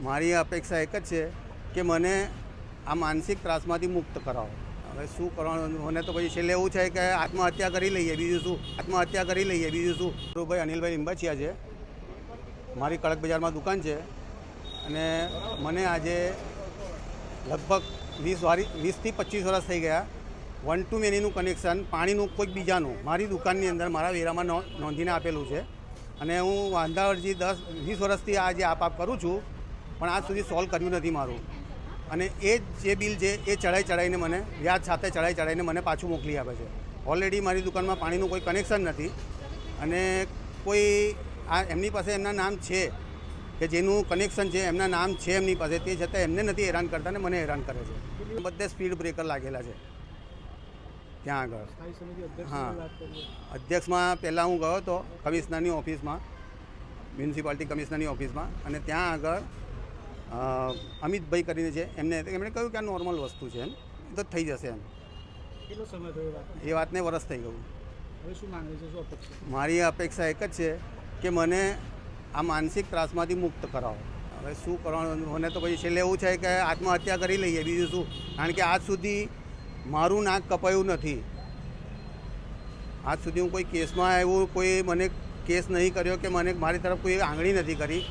મારી અપેક્ષા એક જ છે કે મને આ માનસિક ત્રાસમાંથી મુક્ત કરાવો. હવે શું કરવાનું? મને તો પછી છેલ્લે એવું છે કે આત્મહત્યા કરી લઈએ. બીજું શું? આત્મહત્યા કરી લઈએ. બીજું શું? ધીરુભાઈ અનિલભાઈ લીંબાચિયા છે. મારી કડક બજારમાં દુકાન છે. અને મને આજે લગભગ વીસ વારી, વીસથી પચીસ વર્ષ થઈ ગયા. વન ટુ મેનીનું કનેક્શન, પાણીનું, કોઈક બીજાનું. મારી દુકાનની અંદર, મારા વેરામાં નોંધીને આપેલું છે. અને હું વાંધા અરજી દસ, વીસ વર્ષથી આ જે આપ આપ કરું છું. પણ આજ સુધી સોલ્વ કર્યું નથી મારું. અને એ જે બિલ છે એ ચડાઈ ચડાઈને મને વ્યાજ સાથે ચડાઈ ચડાઈને મને પાછું મોકલી આપે છે. ઓલરેડી મારી દુકાનમાં પાણીનું કોઈ કનેક્શન નથી. અને કોઈ આ એમની પાસે એમના નામ છે કે જેનું કનેક્શન છે એમના નામ છે એમની પાસે તે છતાં એમને નથી હેરાન કરતા ને મને હેરાન કરે છે. બધે સ્પીડ બ્રેકર લાગેલા છે. ત્યાં આગળ. હા. અધ્યક્ષમાં પહેલાં હું ગયો હતો કમિશનરની ઓફિસમાં મ્યુનિસિપાલિટી કમિશનરની ઓફિસમાં અને ત્યાં આગળ અમિતભાઈ કરીને છે. એમને એમણે કહ્યું કે આ નોર્મલ વસ્તુ છે એમ. તો થઈ જશે એમ. કેટલો સમય થયો એ વાતને? વરસ થઈ ગયું. હવે શું માંગે છે? શું અપેક્ષા મારી અપેક્ષા એક જ છે કે મને આ માનસિક ત્રાસમાંથી મુક્ત કરાવો. હવે શું કરવાનું મને તો પછી છેલ્લે એવું છે કે આત્મહત્યા કરી લઈએ. બીજું શું? કારણ કે આજ સુધી મારું નાક કપાયું નથી. આજ સુધી હું કોઈ કેસમાં એવું કોઈ મને કેસ નહીં કર્યો કે મને મારી તરફ કોઈ આંગળી નથી કરી.